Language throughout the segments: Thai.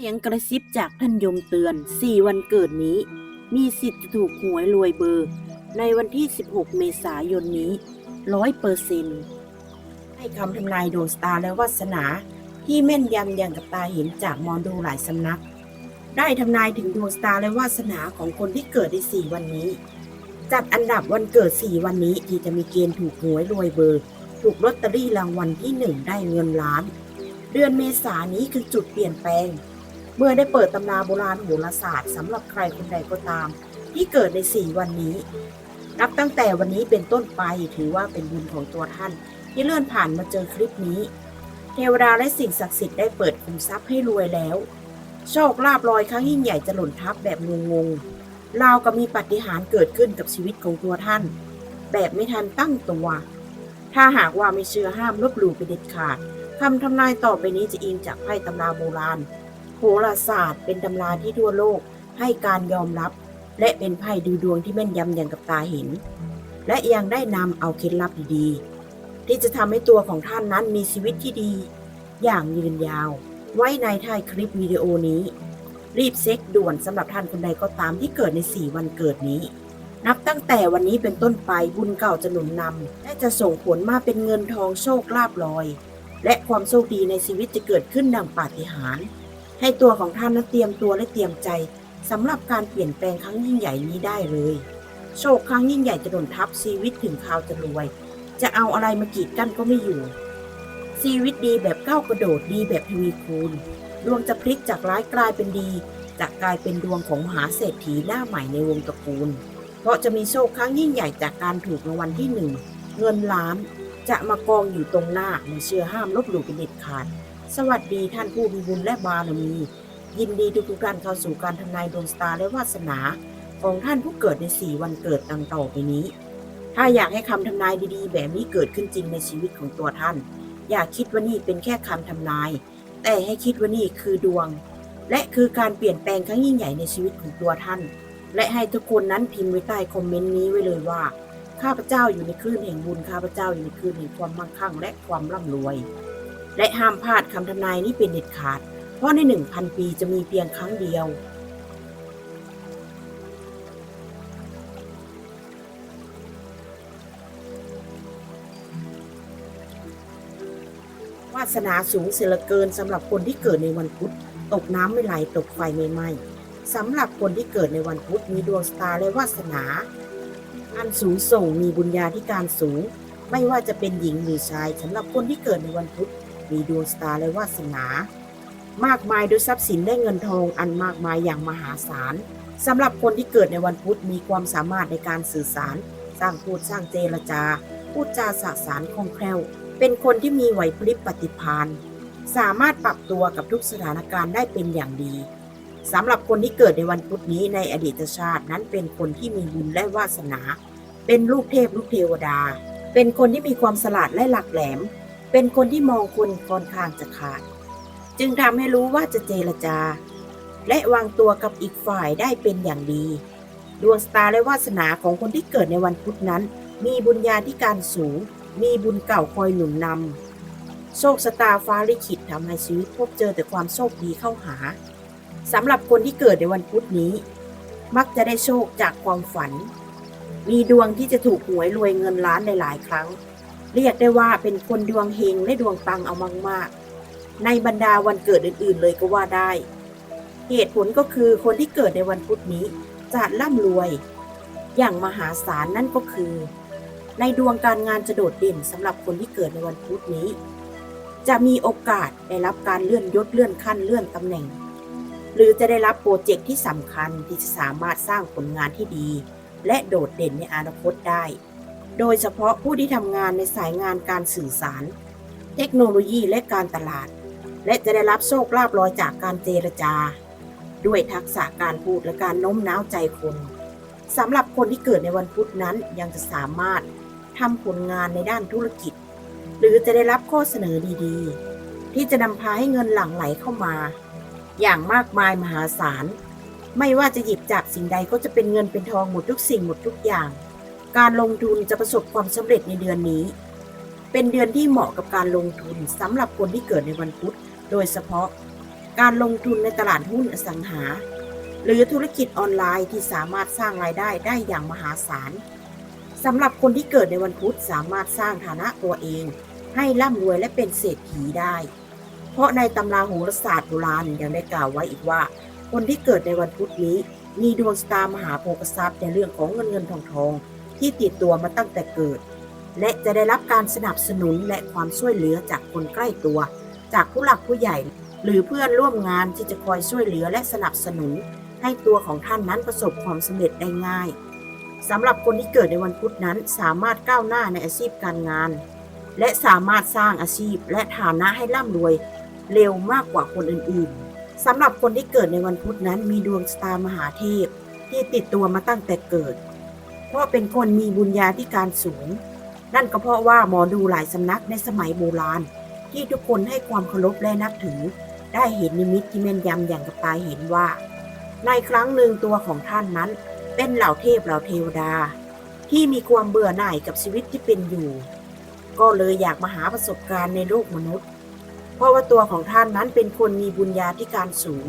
เสียงกระซิบจากท่านยมเตือน 4 วันเกิดนี้ มีสิทธิ์จะถูกหวยรวยเบอร์ ในวันที่ 16 เมษายนนี้100เปอร์เซ็นต์ให้คำทำนายดวงสตาร์และวาสนา ที่แม่นยำอย่างกับตาเห็นจากมอดูหลายสำนัก ได้ทำนายถึงดวงสตาร์และวาสนาของคนที่เกิดใน 4 วันนี้ จัดอันดับวันเกิด 4 วันนี้ที่จะมีเกณฑ์ถูกหวยรวยเบอร์ ถูกลอตเตอรี่รางวัลที่ 1 ได้เงินล้าน เดือนเมษายนนี้คือจุดเปลี่ยนแปลง เมื่อได้เปิดตำราโบราณโหราศาสตร์สำหรับใครคนใดก็ตาม ที่เกิดใน4วันนี้ นับตั้งแต่วันนี้เป็นต้นไปถือว่าเป็นบุญของตัวท่าน ที่เลื่อนผ่านมาเจอคลิปนี้ เทวดาและสิ่งศักดิ์สิทธิ์ได้เปิดคุมทรัพย์ให้รวยแล้ว โชคลาภลอยครั้งยิ่งใหญ่จะหล่นทับแบบงงๆราวกับมีปฏิหารเกิดขึ้นกับชีวิตของตัวท่าน แบบไม่ทันตั้งตัว ถ้าหากว่าไม่เชื่อห้ามลบหลู่ไปเด็ดขาดคำทำนายต่อไปนี้จะอิงจากไพ่ตำราโบราณ โหราศาสตร์เป็นตำราที่ทั่วโลกให้การยอมรับ และเป็นไพ่ดูดวงที่แม่นยำอย่างกับตาเห็น และยังได้นำเอาเคล็ดลับดีๆ ที่จะทำให้ตัวของท่านนั้นมีชีวิตที่ดี อย่างยืนยาว ไว้ในท้ายคลิปวิดีโอนี้ รีบเช็คด่วนสำหรับท่านคนใดก็ตามที่เกิดใน 4 วันเกิดนี้ นับตั้งแต่วันนี้เป็นต้นไปบุญเก่าจะหนุนนำและจะส่งผลมาเป็นเงินทองโชคลาภลอย และความโชคดีในชีวิตจะเกิดขึ้นดังปาฏิหาริย์ ให้ตัวของท่านนั้นเตรียมตัวและเตรียมใจสำหรับการเปลี่ยนแปลงครั้งยิ่งใหญ่นี้ได้เลย โชคครั้งยิ่งใหญ่จะโดนทับชีวิตถึงคราวจะรวย จะเอาอะไรมากีดกั้นก็ไม่อยู่ ชีวิตดีแบบก้าวกระโดดดีแบบทวีคูณ ดวงจะพลิกจากร้ายกลายเป็นดีจากกลายเป็นดวงของมหาเศรษฐีหน้าใหม่ในวงตระกูล เพราะจะมีโชคครั้งยิ่งใหญ่จากการถูกรางวัลที่หนึ่งเงินล้านจะมากองอยู่ตรงหน้าไม่เชื่อห้ามลบหลู่เป็นเด็ดขาด สวัสดีท่านผู้มีบุญและบารมี ยินดีทุกทุกๆท่านเข้าสู่การทำนายดวงสตาร์และวาสนาของท่านผู้เกิดใน4วันเกิดดังต่อไปนี้ ถ้าอยากให้คำทำนายดีๆ แบบนี้เกิดขึ้นจริงในชีวิตของตัวท่าน อย่าคิดว่านี่เป็นแค่คำทำนาย แต่ให้คิดว่านี่คือดวง และคือการเปลี่ยนแปลงครั้งยิ่งใหญ่ในชีวิตของตัวท่าน และให้ทุกคนนั้นพิมพ์ไว้ใต้คอมเมนต์นี้ไว้เลยว่าข้าพเจ้าอยู่ในคลื่นแห่งบุญข้าพเจ้าอยู่ในคลื่นแห่งความมั่งคั่งและความร่ำรวย และห้ามพลาดคำทำนายนี้เป็นเด็ดขาด เพราะในหนึ่งพันปีจะมีเพียงครั้งเดียว วาสนาสูงเสียเหลือเกินสำหรับคนที่เกิดในวันพุธตกน้ำไม่ไหลตกไฟไม่ไหม้สำหรับคนที่เกิดในวันพุธมีดวงสตาร์และวาสนาอันสูงส่งมีบุญญาธิการสูง ไม่ว่าจะเป็นหญิงหรือชายสำหรับคนที่เกิดในวันพุธ มีดวงสตาร์และวาสนา มากมายด้วยทรัพย์สินและเงินทองอันมากมายอย่างมหาศาลสำหรับคนที่เกิดในวันพุธมีความสามารถในการสื่อสาร สร้างพูดสร้างเจรจา พูดจาสะสารคล่องแคล่ว เป็นคนที่มีไหวพริบปฏิภาณสามารถปรับตัวกับทุกสถานการณ์ได้เป็นอย่างดีสำหรับคนที่เกิดในวันพุธนี้ในอดีตชาตินั้นเป็นคนที่มีบุญและวาสนา เป็นลูกเทพลูกเทวดา เป็นคนที่มีความสลาดและหลักแหลม เป็นคนที่มองคนค่อนข้างจะขาด จึงทำให้รู้ว่าจะเจรจา และวางตัวกับอีกฝ่ายได้เป็นอย่างดี ดวงสตาร์และวาสนาของคนที่เกิดในวันพุธนั้น มีบุญญาธิการสูง มีบุญเก่าคอยหนุนนำโชคชะตาฟ้าลิขิตทำให้ชีวิตพบเจอแต่ความโชคดีเข้าหาสำหรับคนที่เกิดในวันพุธนี้ มักจะได้โชคจากความฝัน มีดวงที่จะถูกหวยรวยเงินล้านในหลายครั้ง เรียกได้ว่าเป็นคนดวงเฮงและดวงปังเอามากๆ ในบรรดาวันเกิดอื่นๆเลยก็ว่าได้ เหตุผลก็คือคนที่เกิดในวันพุธนี้จะร่ำรวย อย่างมหาศาลนั่นก็คือ ในดวงการงานจะโดดเด่นสำหรับคนที่เกิดในวันพุธนี้ จะมีโอกาสได้รับการเลื่อนยศเลื่อนขั้นเลื่อนตำแหน่ง หรือจะได้รับโปรเจกต์ที่สำคัญที่จะสามารถสร้างผลงานที่ดี และโดดเด่นในอนาคตได้ โดยเฉพาะผู้ที่ทำงานในสายงานการสื่อสาร เทคโนโลยีและการตลาด และจะได้รับโชคลาภลอยจากการเจรจา ด้วยทักษะการพูดและการโน้มน้าวใจคนสำหรับคนที่เกิดในวันพุธนั้นยังจะสามารถทำผลงานในด้านธุรกิจ หรือจะได้รับข้อเสนอดีๆ ที่จะนำพาให้เงินหลั่งไหลเข้ามา อย่างมากมายมหาศาล ไม่ว่าจะหยิบจับสิ่งใดก็จะเป็นเงินเป็นทองหมดทุกสิ่งหมดทุกอย่าง การลงทุนจะประสบความสำเร็จในเดือนนี้ เป็นเดือนที่เหมาะกับการลงทุนสำหรับคนที่เกิดในวันพุธ โดยเฉพาะ การลงทุนในตลาดหุ้นอสังหา หรือธุรกิจออนไลน์ที่สามารถสร้างรายได้ได้อย่างมหาศาลสำหรับคนที่เกิดในวันพุธสามารถสร้างฐานะตัวเอง ให้ร่ำรวยและเป็นเศรษฐีได้ เพราะในตำราโหราศาสตร์โบราณยังได้กล่าวไว้อีกว่า คนที่เกิดในวันพุธนี้ มีดวงสตามหาโภคทรัพย์ในเรื่องของเงินเงินทองทอง ที่ติดตัวมาตั้งแต่เกิด และจะได้รับการสนับสนุนและความช่วยเหลือจากคนใกล้ตัว จากผู้หลักผู้ใหญ่ หรือเพื่อนร่วมงานที่จะคอยช่วยเหลือและสนับสนุน ให้ตัวของท่านนั้นประสบความสำเร็จได้ง่ายสำหรับคนที่เกิดในวันพุธนั้นสามารถก้าวหน้าในอาชีพการงาน และสามารถสร้างอาชีพและฐานะให้ร่ำรวย เร็วมากกว่าคนอื่นๆสำหรับคนที่เกิดในวันพุธนั้นมีดวงสตาร์มหาเทพ ที่ติดตัวมาตั้งแต่เกิด เพราะเป็นคนมีบุญญาธิการสูง นั่นก็เพราะว่าหมอดูหลายสำนักในสมัยโบราณ ที่ทุกคนให้ความเคารพและนับถือ ได้เห็นนิมิตที่แม่นยำอย่างกับตาเห็นว่า ในครั้งหนึ่งตัวของท่านนั้น เป็นเหล่าเทพเหล่าเทวดา ที่มีความเบื่อหน่ายกับชีวิตที่เป็นอยู่ ก็เลยอยากมาหาประสบการณ์ในโลกมนุษย์ เพราะว่าตัวของท่านนั้นเป็นคนมีบุญญาธิการสูง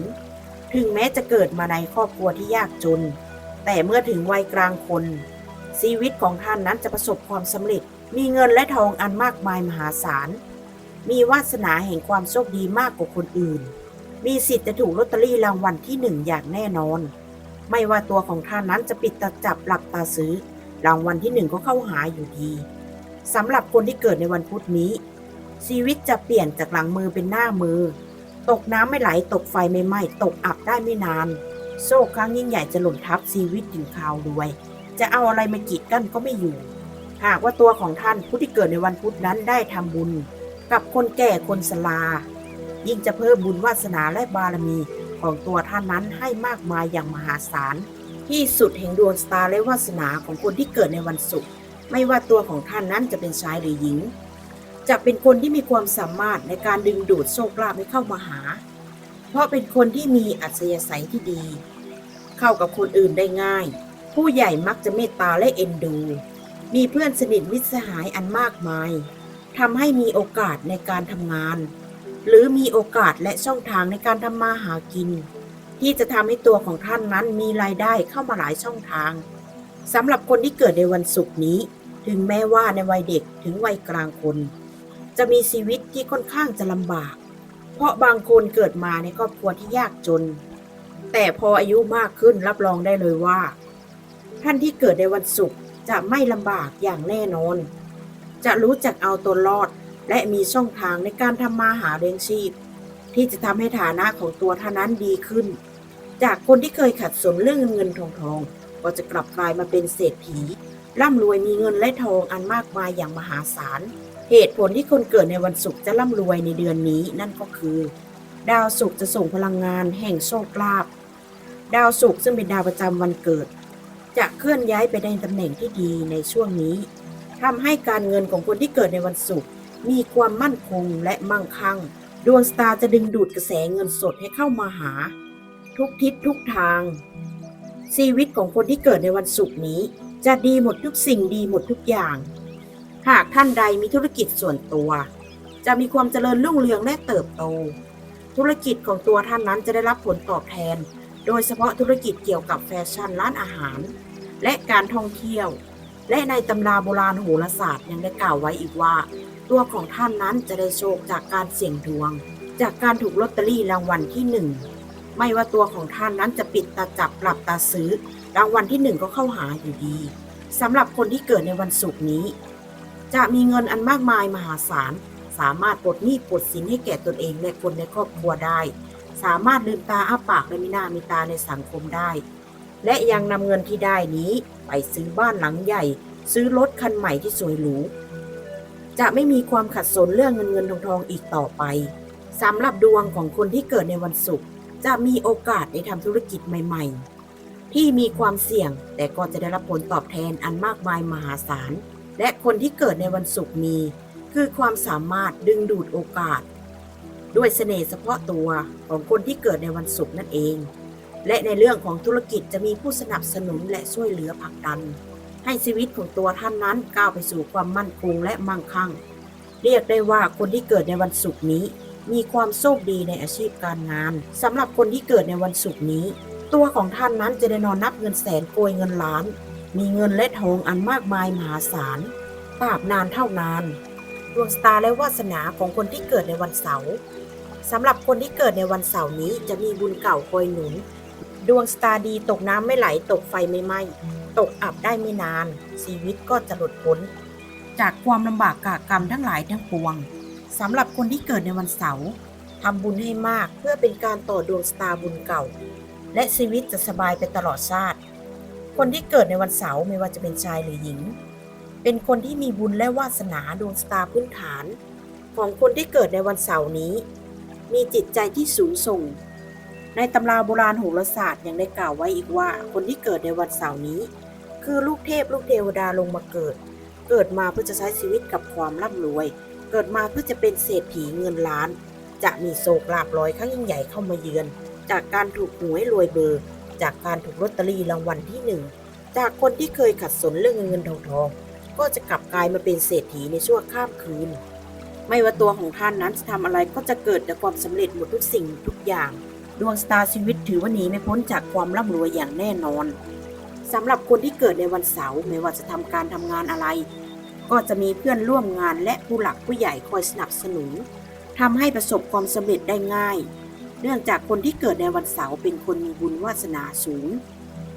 ถึงแม้จะเกิดมาในครอบครัวที่ยากจน แต่เมื่อถึงวัยกลางคน ชีวิตของท่านนั้นจะประสบความสำเร็จ มีเงินและทองอันมากมายมหาศาล มีวาสนาแห่งความโชคดีมากกว่าคนอื่น มีสิทธิ์จะถูกลอตเตอรี่รางวัลที่หนึ่งอย่างแน่นอน ไม่ว่าตัวของท่านนั้นจะปิดตาจับหลับตาซื้อ รางวัลที่หนึ่งก็เข้าหาอยู่ดีสำหรับคนที่เกิดในวันพุธนี้ ชีวิตจะเปลี่ยนจากหลังมือเป็นหน้ามือ ตกน้ำไม่ไหล ตกไฟไม่ไหม้ ตกอับได้ไม่นาน โซ่ครั้งยิ่งใหญ่จะหล่นทับชีวิตถึงข่าวรวย จะเอาอะไรมากีดกั้นก็ไม่อยู่ หากว่าตัวของท่านผู้ที่เกิดในวันพุธนั้นได้ทำบุญ กับคนแก่คนสลา ยิ่งจะเพิ่มบุญวาสนาและบารมีของตัวท่านนั้นให้มากมายอย่างมหาศาล ที่สุดแห่งดวงสตาร์และวาสนาของคนที่เกิดในวันศุกร์ไม่ว่าตัวของท่านนั้นจะเป็นชายหรือหญิง จะเป็นคนที่มีความสามารถในการดึงดูดโชคลาภให้เข้ามาหา เพราะเป็นคนที่มีอัธยาศัยที่ดี เข้ากับคนอื่นได้ง่าย ผู้ใหญ่มักจะเมตตาและเอ็นดู มีเพื่อนสนิทมิตรสหายอันมากมายทำให้มีโอกาสในการทำงาน หรือมีโอกาสและช่องทางในการทำมาหากิน ที่จะทำให้ตัวของท่านนั้นมีรายได้เข้ามาหลายช่องทางสำหรับคนที่เกิดในวันศุกร์นี้ ถึงแม้ว่าในวัยเด็กถึงวัยกลางคน จะมีชีวิตที่ค่อนข้างจะลำบาก เพราะบางคนเกิดมาในครอบครัวที่ยากจน แต่พออายุมากขึ้นรับรองได้เลยว่า ท่านที่เกิดในวันศุกร์จะไม่ลำบากอย่างแน่นอน จะรู้จักเอาตัวรอดและมีช่องทางในการทำมาหาเลี้ยงชีพ ที่จะทำให้ฐานะของตัวท่านนั้นดีขึ้น จากคนที่เคยขัดสนเรื่องเงินเงินทองทองก็จะกลับกลายมาเป็นเศรษฐีร่ำรวยมีเงินและทองอันมากมายอย่างมหาศาล เหตุผลที่คนเกิดในวันศุกร์จะร่ำรวยในเดือนนี้นั่นก็คือ ดาวศุกร์จะส่งพลังงานแห่งโชคลาภดาวศุกร์ซึ่งเป็นดาวประจำวันเกิด จะเคลื่อนย้ายไปในตำแหน่งที่ดีในช่วงนี้ทำให้การเงินของคนที่เกิดในวันศุกร์มีความมั่นคงและมั่งคั่ง ดวงสตาร์จะดึงดูดกระแสเงินสดให้เข้ามาหา ทุกทิศทุกทาง ชีวิตของคนที่เกิดในวันศุกร์นี้ จะดีหมดทุกสิ่งดีหมดทุกอย่าง หากท่านใดมีธุรกิจส่วนตัว จะมีความเจริญรุ่งเรืองและเติบโต ธุรกิจของตัวท่านนั้นจะได้รับผลตอบแทน โดยเฉพาะธุรกิจเกี่ยวกับแฟชั่นร้านอาหาร และการท่องเที่ยว และในตำราโบราณโหราศาสตร์ยังได้กล่าวไว้อีกว่า ตัวของท่านนั้นจะได้โชคจากการเสี่ยงดวง จากการถูกลอตเตอรี่รางวัลที่หนึ่งไม่ว่าตัวของท่านนั้นจะปิดตาจับหลับตาซื้อรางวัลที่หนึ่งก็เข้าหาอยู่ดีสำหรับคนที่เกิดในวันศุกร์นี้ จะมีเงินอันมากมายมหาศาล สามารถปลดหนี้ปลดสินให้แก่ตนเองและคนในครอบครัวได้ สามารถลืมตาอ้าปากและมีหน้ามีตาในสังคมได้ และยังนำเงินที่ได้นี้ ไปซื้อบ้านหลังใหญ่ ซื้อรถคันใหม่ที่สวยหรูจะไม่มีความขัดสนเรื่องเงินเงินทองทองอีกต่อไปสำหรับดวงของคนที่เกิดในวันศุกร์จะมีโอกาสได้ทำธุรกิจใหม่ๆ ที่มีความเสี่ยงแต่ก็จะได้รับผลตอบแทนอันมากมายมหาศาล และคนที่เกิดในวันศุกร์มี คือความสามารถดึงดูดโอกาส ด้วยเสน่ห์เฉพาะตัวของคนที่เกิดในวันศุกร์นั่นเอง และในเรื่องของธุรกิจจะมีผู้สนับสนุนและช่วยเหลือผลักดัน ให้ชีวิตของตัวท่านนั้นก้าวไปสู่ความมั่นคงและมั่งคั่ง เรียกได้ว่าคนที่เกิดในวันศุกร์นี้ มีความโชคดีในอาชีพการงานสำหรับคนที่เกิดในวันศุกร์นี้ ตัวของท่านนั้นจะได้นอนนับเงินแสนโกยเงินล้าน มีเงินและทองอันมากมายมหาศาลตราบนานเท่านาน ดวงชะตาและวาสนาของคนที่เกิดในวันเสาร์สำหรับคนที่เกิดในวันเสาร์นี้จะมีบุญเก่าคอยหนุน ดวงชะตาดีตกน้ำไม่ไหล ตกไฟไม่ไหม้ตกอับได้ไม่นาน ชีวิตก็จะหลุดพ้น จากความลำบากกากรรมทั้งหลายทั้งปวงสำหรับคนที่เกิดในวันเสาร์ทำบุญให้มากเพื่อเป็นการต่อดวงชะตาบุญเก่า และชีวิตจะสบายไปตลอดชาติ คนที่เกิดในวันเสาร์ไม่ว่าจะเป็นชายหรือหญิง เป็นคนที่มีบุญและวาสนาดวงชะตาพื้นฐาน ของคนที่เกิดในวันเสาร์นี้ มีจิตใจที่สูงส่ง ในตำราโบราณโหราศาสตร์ยังได้กล่าวไว้อีกว่า คนที่เกิดในวันเสาร์นี้ คือลูกเทพลูกเทวดาลงมาเกิด เกิดมาเพื่อจะใช้ชีวิตกับความร่ำรวย เกิดมาเพื่อจะเป็นเศรษฐีเงินล้าน จะมีโศกลาบลอยครั้งยิ่งใหญ่เข้ามาเยือน จากการถูกหวยรวยเบอร์ จากการถูกลอตเตอรี่รางวัลที่หนึ่งจากคนที่เคยขัดสนเรื่องเงินเงินทองทองก็จะกลับกลายมาเป็นเศรษฐีในชั่วข้ามคืน ไม่ว่าตัวของท่านนั้นจะทำอะไรก็จะเกิดแต่ความสำเร็จหมดทุกสิ่งทุกอย่าง ดวงสตาร์ชีวิตถือว่าหนีไม่พ้นจากความร่ำรวยอย่างแน่นอนสำหรับคนที่เกิดในวันเสาร์ไม่ว่าจะทำการทำงานอะไร ก็จะมีเพื่อนร่วมงานและผู้หลักผู้ใหญ่คอยสนับสนุนทำให้ประสบความสำเร็จได้ง่าย เนื่องจากคนที่เกิดในวันเสาร์เป็นคนมีบุญวาสนาสูง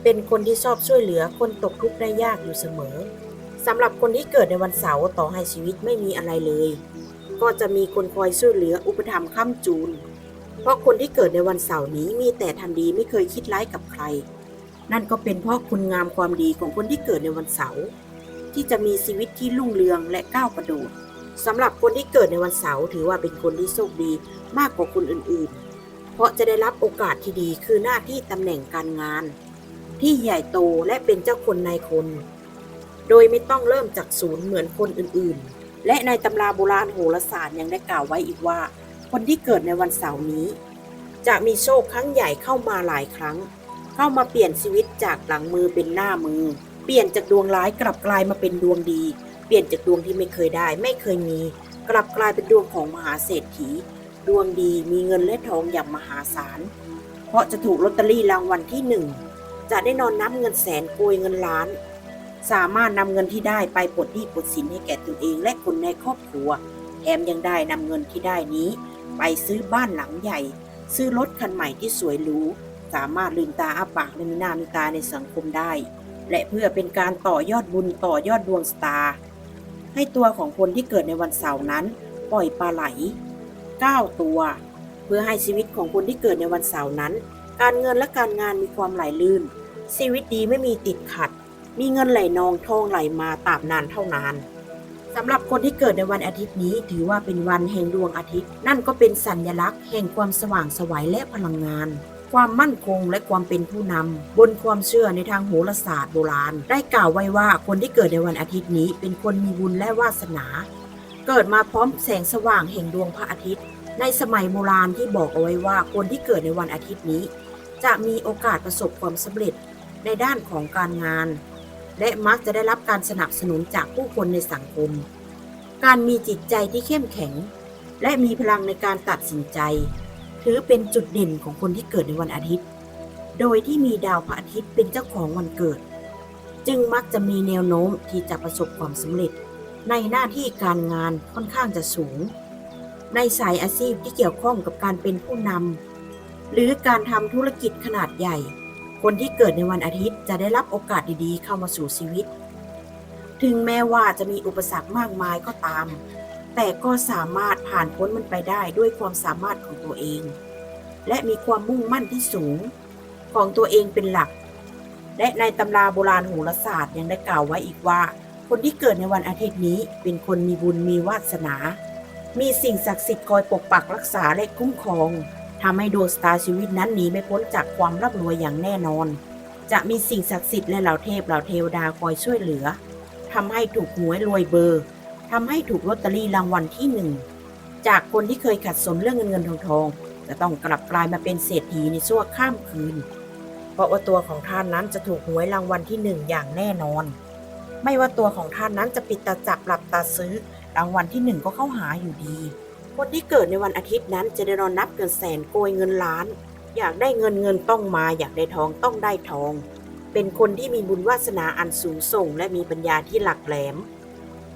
เป็นคนที่ชอบช่วยเหลือคนตกทุกข์ได้ยากอยู่เสมอสำหรับคนที่เกิดในวันเสาร์ต่อให้ชีวิตไม่มีอะไรเลย ก็จะมีคนคอยช่วยเหลืออุปถัมภ์ค้ำจูน เพราะคนที่เกิดในวันเสาร์นี้มีแต่ทำดีไม่เคยคิดร้ายกับใคร นั่นก็เป็นเพราะคุณงามความดีของคนที่เกิดในวันเสาร์ที่จะมีชีวิตที่รุ่งเรืองและก้าวกระโดดสำหรับคนที่เกิดในวันเสาร์ถือว่าเป็นคนที่โชคดีมากกว่าคนอื่นๆ เพราะจะได้รับโอกาสที่ดีคือหน้าที่ตำแหน่งการงาน ที่ใหญ่โตและเป็นเจ้าคนนายคน โดยไม่ต้องเริ่มจากศูนย์เหมือนคนอื่นๆ และในตำราโบราณโหราศาสตร์ยังได้กล่าวไว้อีกว่า คนที่เกิดในวันเสาร์นี้ จะมีโชคครั้งใหญ่เข้ามาหลายครั้ง เข้ามาเปลี่ยนชีวิตจากหลังมือเป็นหน้ามือ เปลี่ยนจากดวงร้ายกลับกลายมาเป็นดวงดี เปลี่ยนจากดวงที่ไม่เคยได้ ไม่เคยมี กลับกลายเป็นดวงของมหาเศรษฐี ดวงดีมีเงินและทองอย่างมหาศาล เพราะจะถูกลอตเตอรี่รางวัลที่หนึ่งจะได้นอนนับเงินแสนโกยเงินล้าน สามารถนำเงินที่ได้ไปปลดหนี้ปลดสินให้แก่ตนเองและคนในครอบครัวแถมยังได้นำเงินที่ได้นี้ ไปซื้อบ้านหลังใหญ่ ซื้อรถคันใหม่ที่สวยหรูสามารถลืมตาอ้าปากและมีหน้ามีตาในสังคมได้ และเพื่อเป็นการต่อยอดบุญต่อยอดดวงสตาร์ให้ตัวของคนที่เกิดในวันเสาร์นั้น ปล่อยปลาไหล 9 ตัว เพื่อให้ชีวิตของคนที่เกิดในวันเสาร์นั้น การเงินและการงานมีความไหลลื่น ชีวิตดีไม่มีติดขัด มีเงินไหลนองทองไหลมาตาบนานเท่านานสำหรับคนที่เกิดในวันอาทิตย์นี้ถือว่าเป็นวันแห่งดวงอาทิตย์ นั่นก็เป็นสัญลักษณ์แห่งความสว่างสวัยและพลังงาน ความมั่นคงและความเป็นผู้นำบนความเชื่อในทางโหราศาสตร์โบราณ ได้กล่าวไว้ว่าคนที่เกิดในวันอาทิตย์นี้เป็นคนมีบุญและวาสนา เกิดมาพร้อมแสงสว่างแห่งดวงพระอาทิตย์ ในสมัยโบราณที่บอกเอาไว้ว่าคนที่เกิดในวันอาทิตย์นี้ จะมีโอกาสประสบความสำเร็จในด้านของการงาน และมักจะได้รับการสนับสนุนจากผู้คนในสังคม การมีจิตใจที่เข้มแข็ง และมีพลังในการตัดสินใจ ถือเป็นจุดเด่นของคนที่เกิดในวันอาทิตย์ โดยที่มีดาวพระอาทิตย์เป็นเจ้าของวันเกิด จึงมักจะมีแนวโน้มที่จะประสบความสำเร็จ ในหน้าที่การงานค่อนข้างจะสูง ในสายอาชีพที่เกี่ยวข้องกับการเป็นผู้นำหรือการทำธุรกิจขนาดใหญ่ คนที่เกิดในวันอาทิตย์จะได้รับโอกาสดีๆ เข้ามาสู่ชีวิต ถึงแม้ว่าจะมีอุปสรรคมากมายก็ตาม แต่ก็สามารถผ่านพ้นมันไปได้ด้วยความสามารถของตัวเอง และมีความมุ่งมั่นที่สูงของตัวเองเป็นหลัก และในตำราโบราณโหราศาสตร์ยังได้กล่าวไว้อีกว่า คนที่เกิดในวันอาทิตย์นี้เป็นคนมีบุญมีวาสนา มีสิ่งศักดิ์สิทธิ์คอยปกปักรักษาและคุ้มครองทำให้ดวงสตาร์ชีวิตนั้นหนีไม่พ้นจากความร่ำรวยอย่างแน่นอน จะมีสิ่งศักดิ์สิทธิ์และเหล่าเทพเหล่าเทวดาคอยช่วยเหลือทำให้ถูกหวยรวยเบอร์ทำให้ถูกลอตเตอรี่รางวัลที่หนึ่งจากคนที่เคยขัดสนเรื่องเงินเงินทองทองจะต้องกลับกลายมาเป็นเศรษฐีในชั่วข้ามคืน เพราะว่าตัวของท่านนั้นจะถูกหวยรางวัลที่หนึ่งอย่างแน่นอน ไม่ว่าตัวของท่านนั้นจะปิดตาจับหลับตาซื้อ รางวัลที่หนึ่งก็เข้าหาอยู่ดี คนที่เกิดในวันอาทิตย์นั้นจะได้นอนนับเงินแสนโกยเงินล้าน อยากได้เงินเงินต้องมา อยากได้ทองต้องได้ทอง เป็นคนที่มีบุญวาสนาอันสูงส่ง และมีปัญญาที่หลักแหลม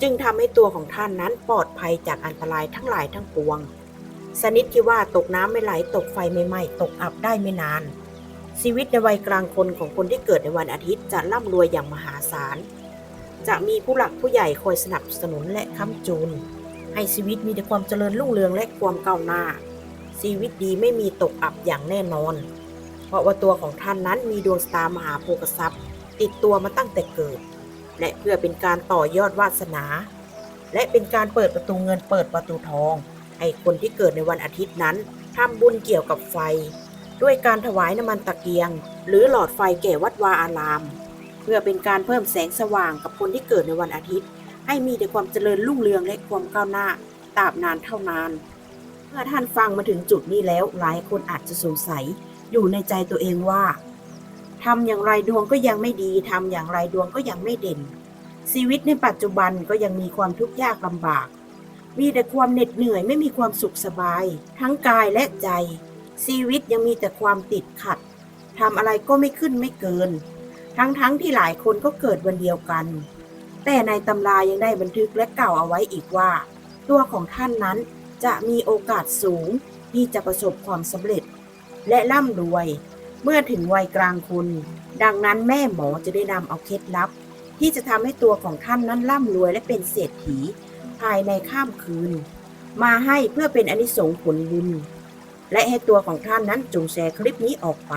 จึงทำให้ตัวของท่านนั้นปลอดภัยจากอันตรายทั้งหลายทั้งปวง สนิทที่ว่าตกน้ำไม่ไหลตกไฟไม่ไหม้ตกอับได้ไม่นานชีวิตในวัยกลางคนของคนที่เกิดในวันอาทิตย์จะร่ำรวยอย่างมหาศาล จะมีผู้หลักผู้ใหญ่คอยสนับสนุนและค้ำจูนให้ชีวิตมีแต่ความเจริญรุ่งเรืองและความก้าวหน้า ชีวิตดีไม่มีตกอับอย่างแน่นอน เพราะว่าตัวของท่านนั้นมีดวงสตาร์มหาโภคทรัพย์ ติดตัวมาตั้งแต่เกิด และเพื่อเป็นการต่อยอดวาสนา และเป็นการเปิดประตูเงินเปิดประตูทอง ให้คนที่เกิดในวันอาทิตย์นั้นทำบุญเกี่ยวกับไฟ ด้วยการถวายน้ำมันตะเกียง หรือหลอดไฟแก่วัดวาอารามเพื่อเป็นการเพิ่มแสงสว่างกับคนที่เกิดในวันอาทิตย์ ให้มีแต่ความเจริญรุ่งเรืองและความก้าวหน้าตราบนานเท่านาน เมื่อท่านฟังมาถึงจุดนี้แล้วหลายคนอาจจะสงสัย อยู่ในใจตัวเองว่าทำอย่างไรดวงก็ยังไม่ดีทำอย่างไรดวงก็ยังไม่เด่น ชีวิตในปัจจุบันก็ยังมีความทุกข์ยากลำบาก มีแต่ความเหน็ดเหนื่อยไม่มีความสุขสบาย ทั้งกายและใจ ชีวิตยังมีแต่ความติดขัดทำอะไรก็ไม่ขึ้นไม่เกิน ทั้งๆทที่หลายคนก็เกิดวันเดียวกัน แต่ในตำรายังได้บันทึกและกล่าวเอาไว้อีกว่า ตัวของท่านนั้นจะมีโอกาสสูงที่จะประสบความสำเร็จ และร่ำรวย เมื่อถึงวัยกลางคนดังนั้นแม่หมอจะได้นำเอาเคล็ดลับ ที่จะทำให้ตัวของท่านนั้นร่ำรวยและเป็นเศรษฐี ภายในข้ามคืน มาให้เพื่อเป็นอนิสงส์ผลบุญและให้ตัวของท่านนั้นจงแชร์คลิปนี้ออกไป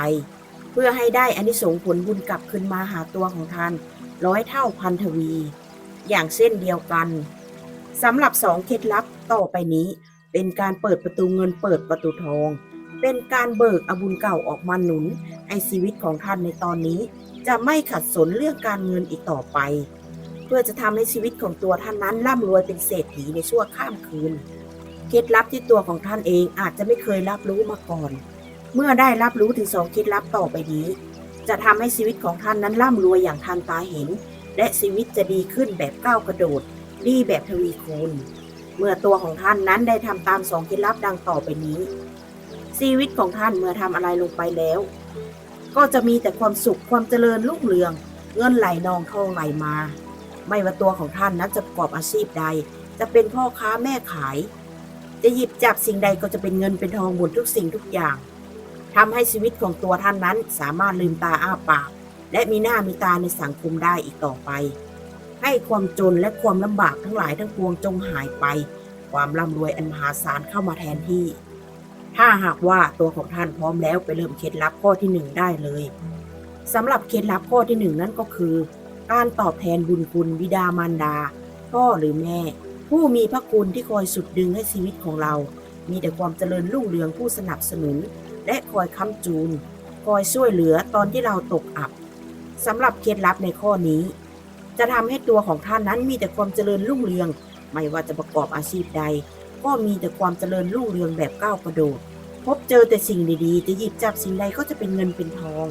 เพื่อให้ได้อนิสงส์ผลบุญกลับคืนมาหาตัวของท่านร้อยเท่าพันทวี อย่างเส้นเดียวกันสำหรับสองเคล็ดลับต่อไปนี้ เป็นการเปิดประตูเงินเปิดประตูทอง เป็นการเบิกอบุญเก่าออกมาหนุนให้ชีวิตของท่านในตอนนี้ จะไม่ขัดสนเรื่องการเงินอีกต่อไป เพื่อจะทำให้ชีวิตของตัวท่านนั้นร่ำรวยเป็นเศรษฐีในชั่วข้ามคืนเคล็ดลับที่ตัวของท่านเองอาจจะไม่เคยรับรู้มาก่อน เมื่อได้รับรู้ถึงสองเคล็ดลับต่อไปนี้ จะทำให้ชีวิตของท่านนั้นร่ำรวยอย่างทันตาเห็น และชีวิตจะดีขึ้นแบบก้าวกระโดดดีแบบทวีคูณ เมื่อตัวของท่านนั้นได้ทำตามสองเคล็ดลับดังต่อไปนี้ ชีวิตของท่านเมื่อทำอะไรลงไปแล้ว ก็จะมีแต่ความสุขความเจริญรุ่งเรือง เงินไหลนองทองไหลมา ไม่ว่าตัวของท่านนั้นจะประกอบอาชีพใด จะเป็นพ่อค้าแม่ขาย จะหยิบจับสิ่งใดก็จะเป็นเงินเป็นทองหมดทุกสิ่งทุกอย่าง ทำให้ชีวิตของตัวท่านนั้นสามารถลืมตาอ้าปาก และมีหน้ามีตาในสังคมได้อีกต่อไป ให้ความจนและความลำบากทั้งหลายทั้งปวงจงหายไป ความร่ำรวยอันมหาศาลเข้ามาแทนที่ ถ้าหากว่าตัวของท่านพร้อมแล้วไปเริ่มเคล็ดลับข้อที่หนึ่งได้เลยสำหรับเคล็ดลับข้อที่หนึ่งนั่นก็คือ การตอบแทนบุญคุณบิดามารดา พ่อหรือแม่ ผู้มีพระคุณที่คอยสุดดึงให้ชีวิตของเรา มีแต่ความเจริญรุ่งเรืองผู้สนับสนุน และคอยค้ำจูน คอยช่วยเหลือตอนที่เราตกอับสำหรับเคล็ดลับในข้อนี้ จะทำให้ตัวของท่านนั้นมีแต่ความเจริญรุ่งเรือง ไม่ว่าจะประกอบอาชีพใด ก็มีแต่ความเจริญรุ่งเรืองแบบก้าวกระโดด พบเจอแต่สิ่งดีๆ จะหยิบจับสิ่งใดก็จะเป็นเงินเป็นทอง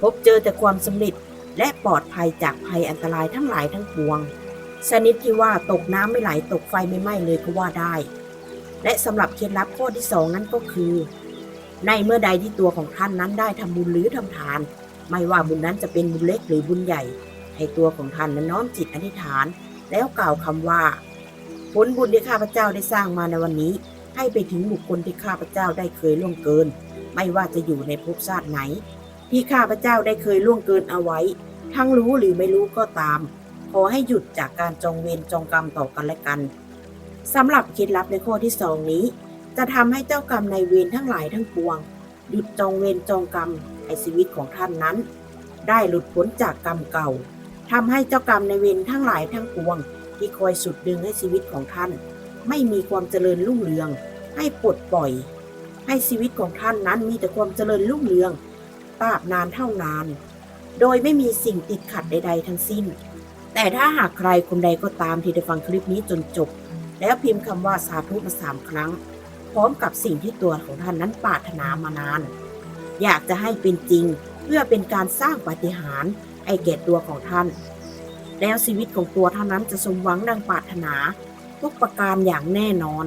พบเจอแต่ความสำเร็จและปลอดภัยจากภัยอันตรายทั้งหลายทั้งปวงชนิดที่ว่าตกน้ำไม่ไหลตกไฟไม่ไหม้เลยก็ว่าได้ และสำหรับเคล็ดลับข้อที่สองนั้นก็คือ ในเมื่อใดที่ตัวของท่านนั้นได้ทำบุญหรือทำทาน ไม่ว่าบุญนั้นจะเป็นบุญเล็กหรือบุญใหญ่ ให้ตัวของท่านนั้นน้อมจิตอธิษฐาน แล้วกล่าวคำว่า ผลบุญที่ข้าพเจ้าได้สร้างมาในวันนี้ ให้ไปถึงบุคคลที่ข้าพเจ้าได้เคยล่วงเกิน ไม่ว่าจะอยู่ในภพชาติไหน ที่ข้าพเจ้าได้เคยล่วงเกินเอาไว้ ทั้งรู้หรือไม่รู้ก็ตาม ขอให้หยุดจากการจองเวรจองกรรมต่อกันและกันสำหรับเคล็ดลับในข้อที่สองนี้ จะทำให้เจ้ากรรมในายเวรทั้งหลายทั้งปวง หยุดจองเวรจองกรรมให้ชีวิตของท่านนั้น ได้หลุดพ้นจากกรรมเก่าทำให้เจ้ากรรมในายเวรทั้งหลายทั้งปวง ที่คอยสุดดึงให้ชีวิตของท่าน ไม่มีความเจริญรุ่งเรือง ให้ปลดปล่อย ให้ชีวิตของท่านนั้นมีแต่ความเจริญรุ่งเรืองตราบนานเท่านาน โดยไม่มีสิ่งติดขัดใด ๆ ทั้งสิ้น แต่ถ้าหากใครคนใดก็ตามที่ได้ฟังคลิปนี้จนจบ แล้วพิมพ์คำว่าสาธุมาสามครั้ง ร้อมกับสิ่งที่ตัวของท่านนั้นปรารถนามานาน อยากจะให้เป็นจริงเพื่อเป็นการสร้างปาฏิหาริย์ให้แก่ตัวของท่าน แล้วชีวิตของตัวท่านนั้นจะสมหวังดังปรารถนาทุกประการอย่างแน่นอน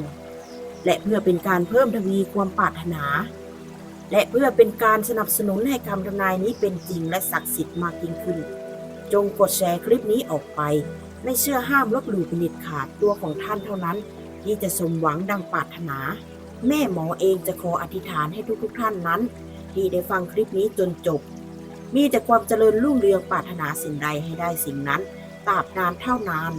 และเพื่อเป็นการเพิ่มทวีความปรารถนา และเพื่อเป็นการสนับสนุนให้คำทำนายนี้เป็นจริงและศักดิ์สิทธิ์มากยิ่งขึ้น จงกดแชร์คลิปนี้ออกไป ไม่เชื่อห้ามลบหลู่เป็นเด็ดขาดตัวของท่านเท่านั้น ที่จะสมหวังดังปรารถนา แม่หมอเองจะขออธิษฐานให้ทุกๆท่านนั้น ที่ได้ฟังคลิปนี้จนจบ มีแต่ความเจริญรุ่งเรืองปรารถนาสิ่งใดให้ได้สิ่งนั้นตราบนานเท่านาน